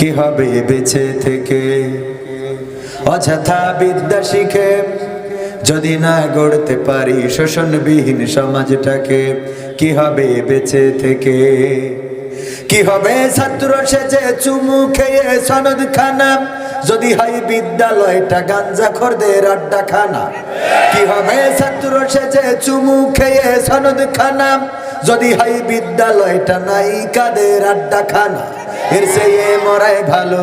কি হবে বেঁচে থেকে? অযথা বিদ্যা শিখে যদি না গড়তে পারি শোষণবিহীন সমাজটাকে কি হবে বেঁচে থেকে? কি হবে ছাত্র সেজে চুমু খেয়ে সনদ খানা যদি হয় বিদ্যালয়টা গাঞ্জা খোরদের আড্ডা খানা কি হবে ছাত্র সেজে চুমু খেয়ে সনদ খানা যদি হয় বিদ্যালয়টা নাই কাদের আড্ডা খানা এর চেয়ে মরাই ভালো।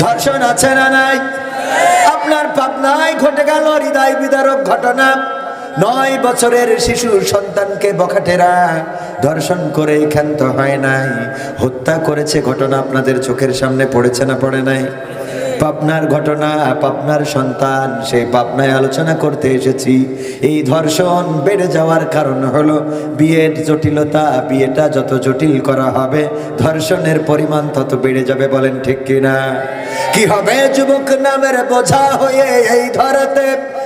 ধর্ষণ আছে না নাই? আপনার পাবনায় ঘটে গেল হৃদয় বিদারক ঘটনা। নয় বছরের শিশু সন্তানকে বখাটেরা দর্শন করে ক্ষান্ত হয় নাই। হত্যা করেছে ঘটনা আপনাদের চোখের সামনে পড়েছে না পড়ে নাই? পাবনার ঘটনা, পাপনার সন্তান সেই পাপনায় আলোচনা করতে এসেছি। এই ধর্ষণ বেড়ে যাওয়ার কারণ হল বিয়ের জটিলতা, বিয়েটা যত জটিল করা হবে, ধর্ষণের পরিমাণ তত বেড়ে যাবে বলেন ঠিক কিনা? কি হবে যুবক নামের বোঝা হয়ে এই ধরাতে?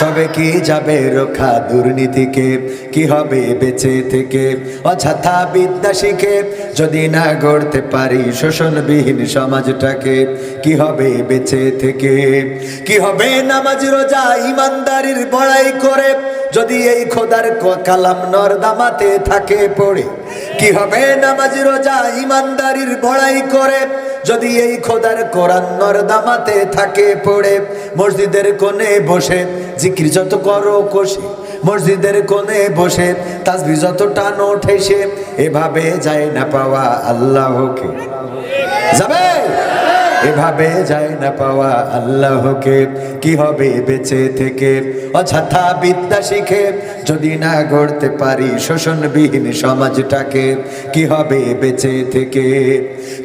তবে কি যাবে রোখা দুর্নীতিকে? কি হবে বেঁচে থেকে? অযথা বিদ্যা শিখে যদি না গড়তে পারি শোষণবিহীন সমাজটাকে, কি হবে বেঁচে থেকে? কি হবে নামাজ, রোজা, ইমানদারির বড়াই করে যদি এই খোদার কালাম নর্দামাতে থাকে পড়ে? কি হবে নামাজ, রোজা, ইমানদারির বড়াই করে যদি এই খোদার কোরআন দামাতে থাকে, পড়ে মসজিদের কোণে বসে, জিকির যত করো কষে, মসজিদের কোণে বসে তাসবি যত টানো ঠেসে এভাবে যায় না পাওয়া আল্লাহকে। যাবে? এভাবে যায় না পাওয়া আল্লাহকে। কি হবে বেঁচে থেকে? অযথা বিদ্যা শিখে যদি না গড়তে পারি শোষণবিহীন সমাজটাকে, কি হবে বেঁচে থেকে?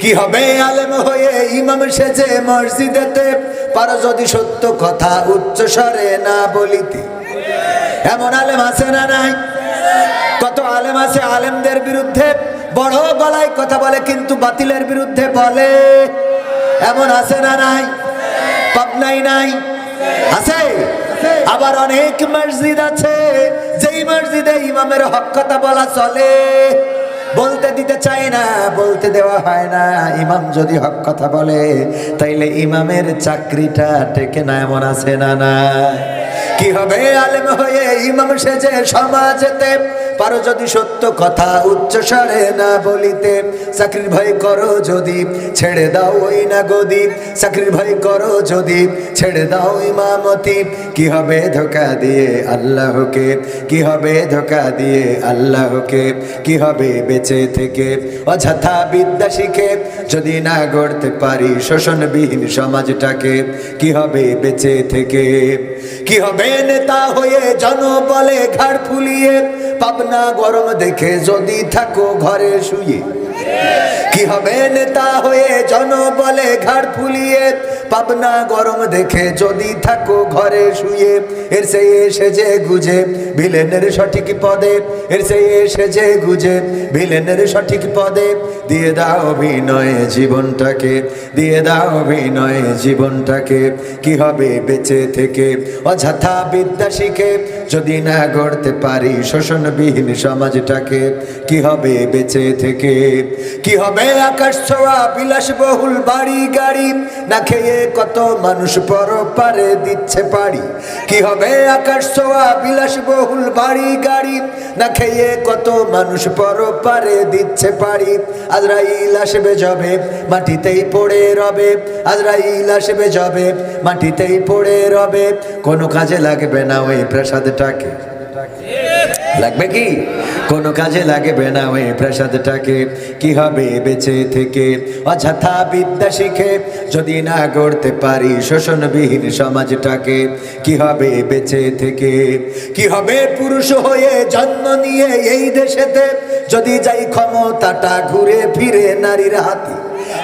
কি হবে আলেম হয়ে ইমাম সেজে মসজিদেতে? পারো যদি সত্য কথা উচ্চ স্বরে না বলিতে। এমন আলেম আছে না নাই? কত আলেম আছে আলেমদের বিরুদ্ধে? বড় গলায় কথা বলে, কিন্তু বাতিলের বিরুদ্ধে বলে। এমন আছে না নাই? পাবনাই নাই? আছে? আবার অনেক মসজিদ আছে, যেই মসজিদে ইমামের হক কথা বলা চলে। বলতে দিতে চায় না, বলতে দেওয়া হয় না। ইমাম যদি হক কথা বলে, তাইলে ইমামের চাকরিটা টেকে না, এমন আছে না না? কি হবে আলেম হয়ে ইমাম সেজে সমাজেতে? পারো যদি সত্য কথা উচ্চ স্বরে না বলিতে। চাকরির ভয় করো যদি, ছেড়ে দাও ওই না গদি চাকরির ভয় করো যদি, ছেড়ে দাও ইমামতি। কি হবে ধোকা দিয়ে আল্লাহকে? কি হবে ধোকা দিয়ে আল্লাহকে? কি হবে বেঁচে থেকে। অযথা বিদ্যা শিখে যদি না গড়তে পারি শোষণবিহীন সমাজটাকে, কি হবে বেঁচে থেকে? কি হবে নেতা হয়ে জনবলে ঘাড় ফুলিয়ে? পাবনা গরম দেখে যদি থাকো ঘরে শুয়ে। কি হবে নেতা হয়ে জনবলে ঘাড় ফুলিয়ে? পাবনা গরম দেখে যদি থাকো ঘরে শুয়ে, এর সেই এসে যে গুজে, ভিলেনের সঠিক পদে, এর সেই এসে যে গুজে, ভিলেনের সঠিক পদে, দিয়ে দাও অভিনয়ে জীবনটাকে, দিয়ে দাও অভিনয়ে জীবনটাকে, কি হবে বেঁচে থেকে? অযথা বিদ্যা শিখে যদি না গড়তে পারি শোষণবিহীন সমাজটাকে, কি হবে বেঁচে থেকে? কি হবে আকাশ ছোঁয়া, বিলাসবহুল বাড়ি গাড়ি, না খেয়ে কত মানুষ পর পারে দিচ্ছে পাড়ি। কি হবে আকাশ ছোঁয়া, বিলাসবহুল বাড়ি গাড়ি? না খেয়ে কত মানুষ পর পারে দিচ্ছে পাড়ি। আজরাইল আসবে যাবে, মাটিতেই পড়ে রবে। আজরাইল আসবে যাবে, মাটিতেই পড়ে রবে। কোনো কাজে লাগবে না ওই প্রসাদটাকে। লাগবে কি? কোনো কাজে লাগবে না ওই প্রসাদটাকে। কি হবে বেঁচে থেকে? অযথা বিদ্যা শিখে যদি না গড়তে পারি শোষণবিহীন সমাজটাকে, কি হবে বেঁচে থেকে? কি হবে পুরুষ হয়ে জন্ম নিয়ে এই দেশেতে? যদি যাই ক্ষমতাটা ঘুরে ফিরে নারীর হাতে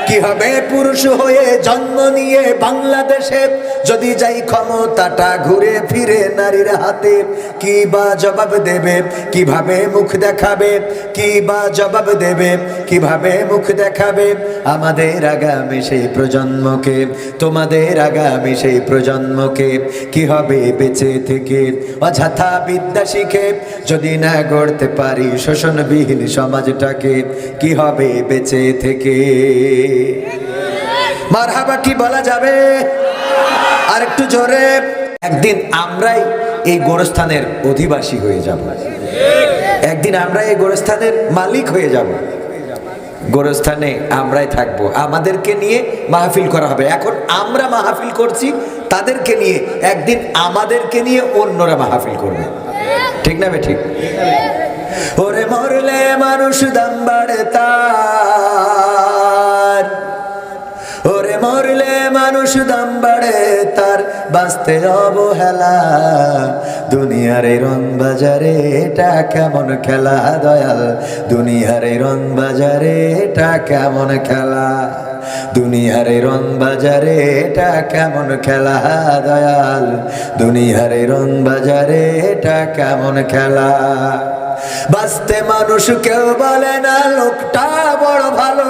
কি হবে? পুরুষ হয়ে জন্ম নিয়ে বাংলাদেশে যদি যাই ক্ষমতাটা ঘুরে ফিরে নারীর হাতে, কি বা জবাব দেবে? কীভাবে মুখ দেখাবে? কি বা জবাব দেবে? কীভাবে মুখ দেখাবে? আমাদের আগামী সেই প্রজন্মকে, তোমাদের আগামী সেই প্রজন্মকে কি হবে বেঁচে থেকে? অযথা বিদ্যা শিখে যদি না গড়তে পারি শোষণবিহীন সমাজটাকে, কি হবে বেঁচে থেকে? মারহাবা কি বলা যাবে। আর একটু জোরে, একদিন আমরাই এই গোরস্থানের অধিবাসী হয়ে যাব। একদিন আমরা এই গোরস্থানের মালিক হয়ে যাব। গোরস্থানে আমরাই থাকব। আমাদেরকে নিয়ে মাহফিল করা হবে। এখন আমরা মাহফিল করছি, তাদেরকে নিয়ে। একদিন আমাদেরকে নিয়ে অন্যরা মাহফিল করবে। ঠিক না ঠিক? ওরে মরলে মানুষ দাম বাড়ে ওরে মরলে মানুষ দাম বাড়ে, তার বাঁচতে অবহেলা। দুনিয়ার এই রং বাজারে, এটা কেমন খেলা, দয়াল? দুনিয়ার এই রং বাজারে, এটা কেমন খেলা? দুনিয়ার রং বাজারে, এটা কেমন খেলা, দয়াল? দুনিয়ার রং বাজারে, এটা কেমন খেলা? বাঁচতে মানুষ কেউ বলে না, লোকটা বড় ভালো।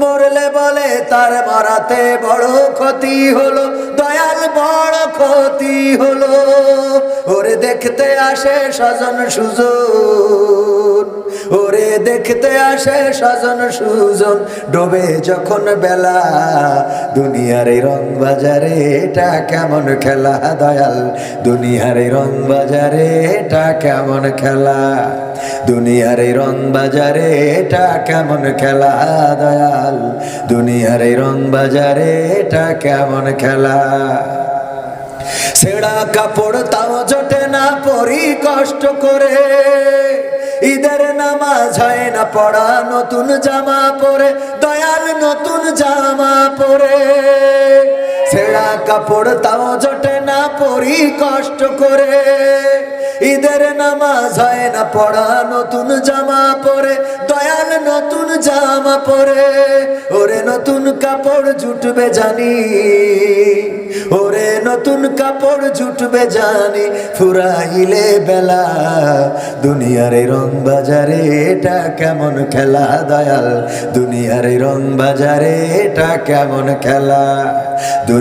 মরলে বলে, তার মরাতে বড় ক্ষতি হলো, দয়াল বড় ক্ষতি হলো। ওরে দেখতে আসে স্বজন সুজন, ওরে দেখতে আসে স্বজন সুজন। ডোবে যখন বেলা, দুনিয়ার এই রং বাজারে এটা কেমন খেলা, দয়াল? দুনিয়ার এই রং বাজারে এটা কেমন খেলা? দুনিয়ার এই রং বাজারে, এটা কেমন খেলা, দয়াল? দুনিয়ার এই রং বাজারে, এটা কেমন খেলা? ছেঁড়া কাপড় তাও জোটে না, পরি কষ্ট করে। ঈদের নামাজ হয় না, পড়া নতুন জামা পরে, দয়াল নতুন জামা পরে। ছেঁড়া কাপড় তাও জোটে না, পরি কষ্ট করে। ঈদের নামাজ হয় না, পড়া নতুন জামা পরে, দয়াল নতুন জামা পরে। ওরে নতুন কাপড় জুটবে জানি, ওরে নতুন কাপড় জুটবে জানি। ফুরাইলে বেলা, দুনিয়ার রং বাজারে, এটা কেমন খেলা দয়াল? দুনিয়ার রং বাজারে, এটা কেমন খেলা?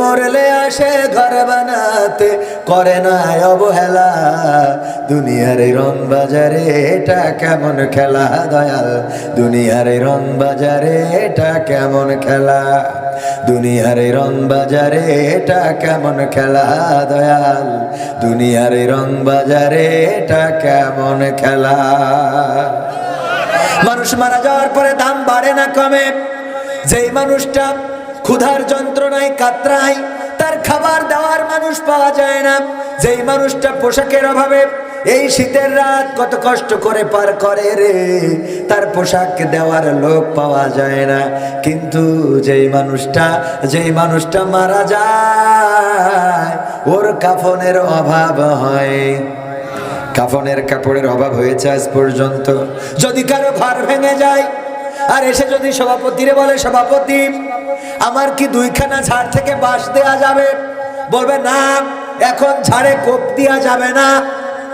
মরলে আসে ঘর বানাতে, করে না অবহেলা। দুনিয়ার রং বাজারে, এটা কেমন খেলা দয়াল? দুনিয়ার রং বাজারে, এটা কেমন খেলা? দুনিয়ার রং বাজারে, এটা কেমন খেলা দয়াল? দুনিয়ার রং বাজারে, এটা কেমন খেলা? মানুষ মারা যাওয়ার পরে দাম বাড়ে না কমে। যেই মানুষটা ক্ষুধার যন্ত্রণায়, কাতরায়, তার খাবার দেওয়ার মানুষ পাওয়া যায় না। যেই মানুষটা পোশাকের অভাবে এই শীতের রাত কত কষ্ট করে পার করে রে, তার পোশাক দেওয়ার লোক পাওয়া যায় না। কিন্তু যেই মানুষটা যেই মানুষটা মারা যায়, ওর কাফনের অভাব হয়। কাফনের কাপড়ের অভাব হয়েছে আজ পর্যন্ত। যদি কারও ঘর ভেঙে যায় আর এসে যদি সভাপতিরে বলে, সভাপতি, আমার কি দুইখানা ঝাড় থেকে বাঁশ দেয়া যাবে? বলবে, না, এখন ঝাড়ে কোপ দেওয়া যাবে না।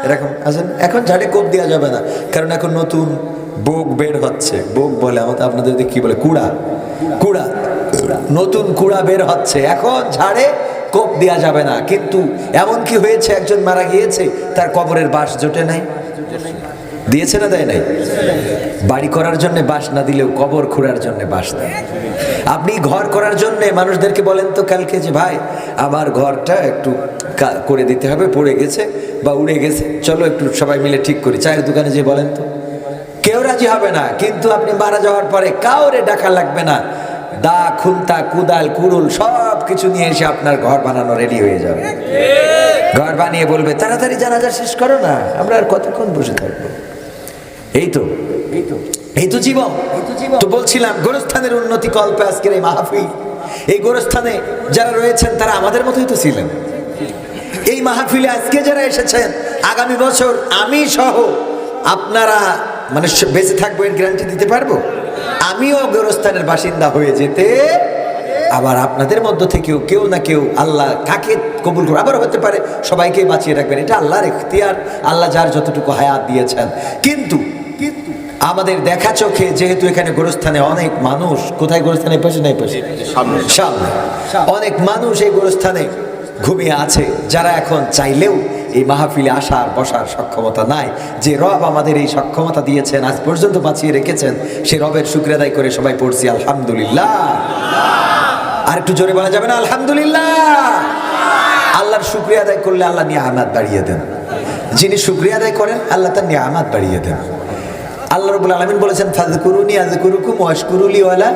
এরকম আছেন এখন ঝাড়ে কোপ দেওয়া যাবে না। কারণ এখন নতুন বোক বের হচ্ছে। বোক বলে আমাদের আপনাদের কি বলে? কুড়া। কুড়া। নতুন কুড়া বের হচ্ছে। এখন ঝাড়ে কোপ দেওয়া যাবে না। কিন্তু এমন কি হয়েছে? একজন মারা গিয়েছে, তার কবরের বাস জোটে নাই। দিয়েছে না দেয় নাই? বাড়ি করার জন্য বাস না দিলেও কবর খুঁড়ার জন্য বাস দেয়। আপনি ঘর করার জন্য মানুষদেরকে বলেন তো কালকে যে, ভাই, আমার ঘরটা একটু করে দিতে হবে, পড়ে গেছে বা উড়ে গেছে। চলো একটু সবাই মিলে ঠিক করি। চায়ের দোকানে যে বলেন তো, কেউ রাজি হবে না, কিন্তু আপনি মারা যাওয়ার পরে কাউরে ডাকা লাগবে না। দা, খুন্তা, কুদাল, কুড়ুল সব কিছু নিয়ে এসে আপনার ঘর বানানো রেডি হয়ে যাবে। ঘর বানিয়ে বলবে, তাড়াতাড়ি জানাজা শেষ করো না, আমরা আর কতক্ষণ বসে থাকব? এই তো। এই তো। জীবন। তো বলছিলাম গোরস্থানের উন্নতি কল্পে আজকের এই মাহফিল। এই গোরস্থানে যারা রয়েছেন তারা আমাদের মতোই তো ছিলেন। এই মাহফিলে আজকে যারা এসেছেন আগামী বছর আমি সহ আপনারা মানে বেঁচে থাকব এর গ্যারান্টি দিতে পারব? আমিও গোরস্থানের বাসিন্দা হয়ে যেতে আবার আপনাদের মধ্য থেকেও কেউ না কেউ আল্লাহ কাকে কবুল করে আবার হতে পারে সবাইকে বাঁচিয়ে রাখবেন। এটা আল্লাহর এখতিয়ার আল্লাহ যার যতটুকু হায়াত দিয়েছেন। কিন্তু আমাদের দেখা চোখে যেহেতু এখানে গোরস্থানে অনেক মানুষ কোথায় গোরস্থানে পাশে নাই পাশে সামনে। অনেক মানুষ এই গোরস্থানে ঘুমিয়ে আছে যারা এখন চাইলেও এই মাহফিলে আসার বসার সক্ষমতা নাই। যে রব আমাদের এই সক্ষমতা দিয়েছেন আজ পর্যন্ত বাঁচিয়ে রেখেছেন সে রবের শুক্রিয়াদায় করে সবাই পড়ছি আলহামদুলিল্লাহ। আর একটু জোরে বলা যাবে না? আলহামদুলিল্লাহ। আল্লাহর শুক্রিয়া আদায় করলে আল্লাহ নিয়ামাত বাড়িয়ে দেন। যিনি শুক্রিয়া আদায় করেন, আল্লাহ তার নিয়ামাত বাড়িয়ে দেন। আল্লাহ রবুল আলমিন বলেছেন ফাজকুরুনি আজকুরুকুম ওয়ালা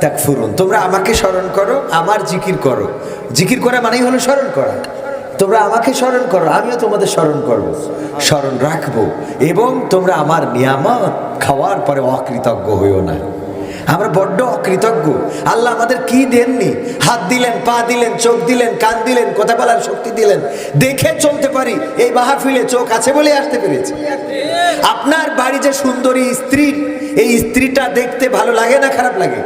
তাকফুরুন। তোমরা আমাকে স্মরণ করো, আমার জিকির করো। জিকির করা মানেই হলো স্মরণ করা। তোমরা আমাকে স্মরণ করো, আমিও তোমাদের স্মরণ করব। স্মরণ রাখব এবং তোমরা আমার নিয়ামত খাওয়ার পরে অকৃতজ্ঞ হইও না। আমরা বড্ড অকৃতজ্ঞ। আল্লাহ আমাদের কি দেননি? হাত দিলেন, পা দিলেন, চোখ দিলেন, কান দিলেন, কথা বলার শক্তি দিলেন। দেখে চলতে পারি, এই মাহফিলে চোখ আছে বলে আসতে পেরেছি। আপনার বাড়ি যে সুন্দরী স্ত্রী, এই স্ত্রীটা দেখতে ভালো লাগে না খারাপ লাগে?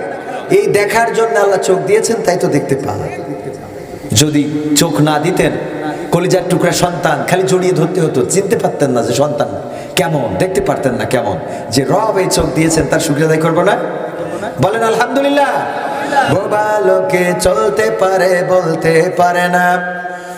এই দেখার জন্য আল্লাহ চোখ দিয়েছেন, তাই তো দেখতে পান যদি চোখ না দিতেন, কলিজার টুকরা সন্তান খালি জড়িয়ে ধরতে হতো, চিনতে পারতেন না যে সন্তান কেমন, দেখতে পারতেন না কেমন। যে রব এই চোখ দিয়েছেন, তার শুক্রিয়া আদায় করব না? বলেন আলহামদুলিল্লাহ। বোবা লোকে চলতে পারে বলতে পারে না।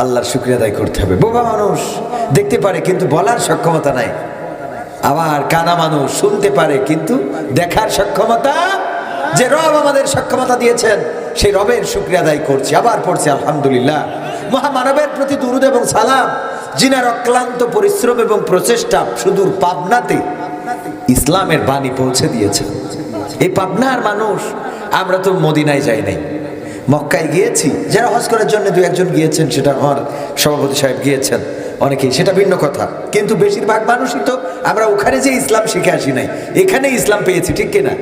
আল্লাহর শুক্রিয়া আদায় করতে হবে। বোবা মানুষ দেখতে পারে কিন্তু বলার সক্ষমতা নাই। আবার কানা মানুষ শুনতে পারে কিন্তু দেখার সক্ষমতা যে রব আমাদের সক্ষমতা দিয়েছেন সেই রবের শুক্রিয়া আদায় করছি, আবার পড়ছি আলহামদুলিল্লাহ। মহামানবের প্রতি দুরুদ এবং সালাম, জিনার অক্লান্ত পরিশ্রম এবং প্রচেষ্টা সুদূর পাবনাতে ইসলামের বাণী পৌঁছে দিয়েছে। এই পাবনার মানুষ, আমরা তো মদিনায় যাই নাই। মক্কায় গিয়েছি। যারা হজ করার জন্য দু একজন গিয়েছেন, সেটা আমার সভাপতি সাহেব গিয়েছেন অনেকেই। সেটা ভিন্ন কথা। কিন্তু বেশিরভাগ মানুষই তো আমরা ওখানে যে ইসলাম শিখে আসি নাই, এখানে ইসলাম পেয়েছি, ঠিক কিনা?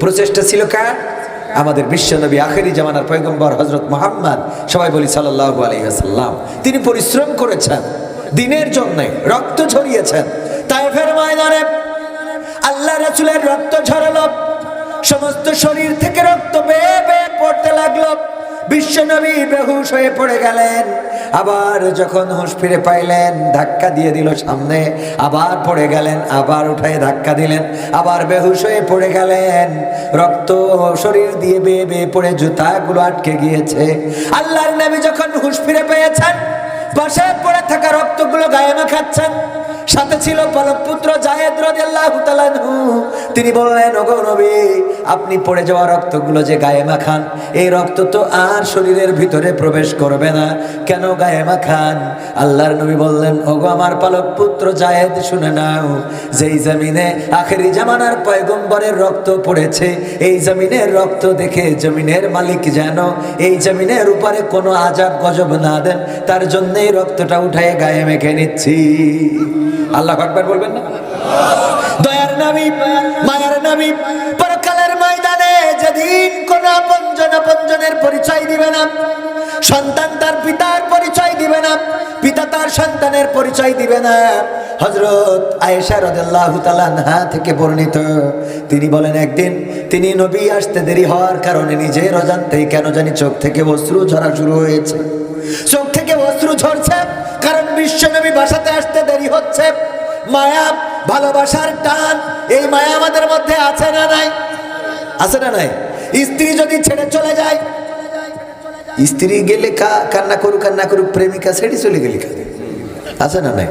প্রচেষ্টা ছিল কার? আমাদের বিশ্বনবী আখেরি জামানার পয়গম্বর হজরত মোহাম্মদ, সবাই বলি সাল্লাহ আলহিহাসাল্লাম তিনি পরিশ্রম করেছেন, দিনের জন্য রক্ত ঝরিয়েছেন। তাই ফের ময়দানে আল্লাহ রসুলের রক্ত ঝরালো, সমস্ত শরীর থেকে রক্ত বেয়ে পড়তে লাগল বিশ্বনবী বেহুশ হয়ে পড়ে গেলেন। আবার যখন হুঁশ ফিরে পাইলেন, ধাক্কা দিয়ে দিল সামনে, আবার পড়ে গেলেন, আবার উঠায় ধাক্কা দিলেন, আবার বেহুশ হয়ে পড়ে গেলেন। রক্ত শরীর দিয়ে বেয়ে বেয়ে পড়ে জুতাগুলো আটকে গিয়েছে। আল্লাহর নবী যখন হুঁশ ফিরে পেয়েছেন, পাশে পড়ে থাকা রক্তগুলো গায়ে মাখাচ্ছেন সাথে ছিল পলক পুত্র জায়েদ রাদিয়াল্লাহু তাআলা তিনি বললেন, ওগো নবী, আপনি পড়ে যাওয়া রক্তগুলো যে গায়ে মাখান, এই রক্ত তো আর শরীরের ভিতরে প্রবেশ করবে না। কেন গায়ে মাখান? আল্লাহর নবী বললেন, ওগো আমার পালক পুত্র জায়েদ, শুনে নাও, যেই জমিনে আখেরি জামানার পয়গম্বরের রক্ত পড়েছে, এই জমিনের রক্ত দেখে জমিনের মালিক যেন এই জমিনের উপরে কোনো আজাব গজব না দেন, তার জন্যই রক্তটা উঠায় গায়ে মেখে নিচ্ছি। আল্লাহ আকবার বলবেন না? দয়ার নবী, মায়ার নবী, পরকালের ময়দানে যেদিন কোন আপনজন আপনজনের পরিচয় দিবে না, সন্তান তার পিতার পরিচয় দিবে না, পিতা তার সন্তানের পরিচয় দিবে না। হজরত আয়েশা রাদিয়াল্লাহু তাআলা আনহা থেকে বর্ণিত, তিনি বলেন, একদিন তিনি নবী আসতে দেরি হওয়ার কারণে নিজের অজান্তেই কেন জানি চোখ থেকে অশ্রু ঝরা শুরু হয়েছে। চোখ থেকে অশ্রু ঝরছে বিশ্বনবী বাসাতে আসতে দেরি হচ্ছে। মায়া, ভালোবাসার টান, এই মায়া আমাদের মধ্যে আছে না নাই? আছে না নাই? স্ত্রী যদি ছেড়ে চলে যায়, স্ত্রী গেলে কা- কান্না করুক কান্না করুক, প্রেমিকা ছেড়ে চলে গেলে আছে না নাই?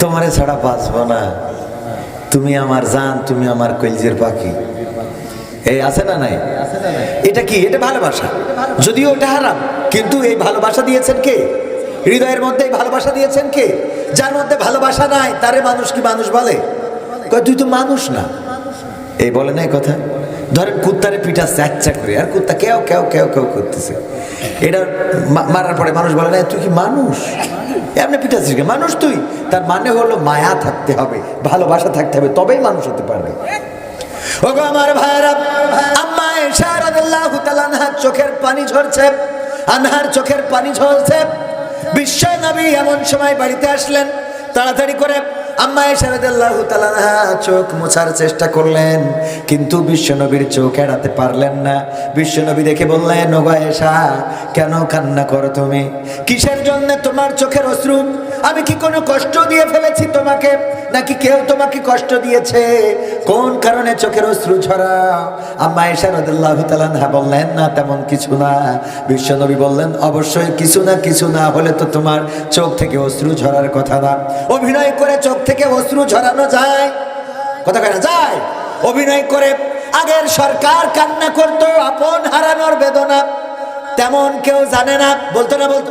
তোমারে ছাড়া বাঁচবো না। তুমি আমার জান, তুমি আমার কলজের পাখি। এই আছে না নাই? এটা কি? এটা ভালোবাসা? যদিও এটা হারাম, কিন্তু এই ভালোবাসা দিয়েছেন কে? হৃদয়ের মধ্যে এই ভালোবাসা দিয়েছেন কে? যার মধ্যে ভালোবাসা নাই, তারে মানুষ কি মানুষ বলে? তুই তো মানুষ না। এই বলে না কথা? ধরেন কুত্তারে পিঠা স্যাচ্চা করে, আর কুত্তা কেউ কেউ কেউ কেউ করতেছে। এটা মারার পরে মানুষ বলে না তুই কি মানুষ? এমনি পিঠা শিখে মানুষ তুই? তার মানে হলো মায়া থাকতে হবে, ভালোবাসা থাকতে হবে, তবেই মানুষ হতে পারবে। ওগো আমার ভাইরা আম্মা এশা রাদিয়াল্লাহু আনহার চোখের পানি ঝরছে, আনহার চোখের পানি ঝরছে। বিশ্ব নবী এমন সময় বাড়িতে আসলেন, তাড়াতাড়ি করে আম্মা তাআলা চোখ মোছার চেষ্টা করলেন, কিন্তু বিশ্বনবীর চোখ এড়াতে পারলেন না। বিশ্বনবী দেখে বললেন, ওগো এশা কেন কান্না করো তুমি? কিসের জন্য তোমার চোখের অশ্রু? আমি কি কোনো কষ্ট দিয়ে ফেলেছি তোমাকে? নাকি কেউ তোমাকে কষ্ট দিয়েছে? কোন কারণে চোখের অশ্রু ঝরা? আম্মা এসা রদুল্লাহ তালানহা বললেন, না, তেমন কিছু না। বিশ্বনবী বললেন, অবশ্যই কিছু না কিছু না হলে তো তোমার চোখ থেকে অশ্রু ঝরার কথা না। অভিনয় করে চোখ থেকে অশ্রু ঝরানো যায়? কথা কেনা যায়? অভিনয় করে আগের সরকার কান্না করতো, আপন হারানোর বেদনা। তেমন কেউ জানে না, বলতো না, বলতো